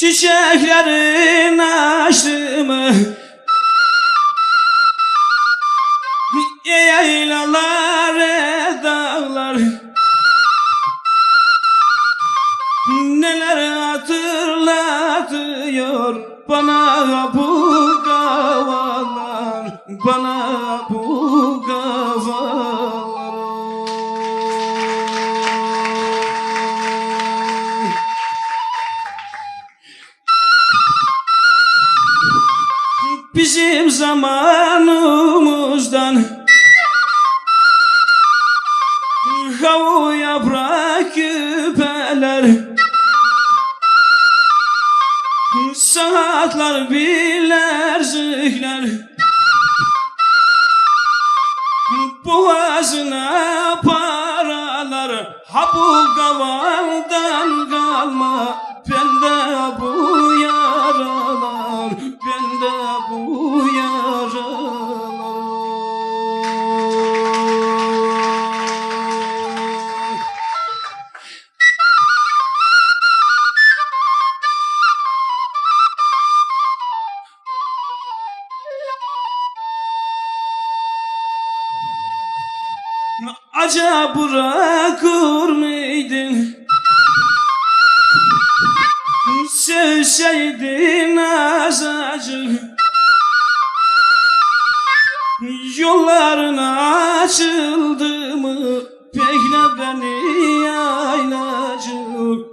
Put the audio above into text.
Çiçeklerin açtı mı? Yaylalar, dağlar Neler hatırlatıyor bana bu havalar Bana bu Bizim zamanımızdan Havu yaprak küpeler Saatler bilezikler Boğazına paralar Ha bu gavaldan Acaba bırakır mıydın? Sevseydin azacık Yolların açıldı mı? Bekle beni yaylacık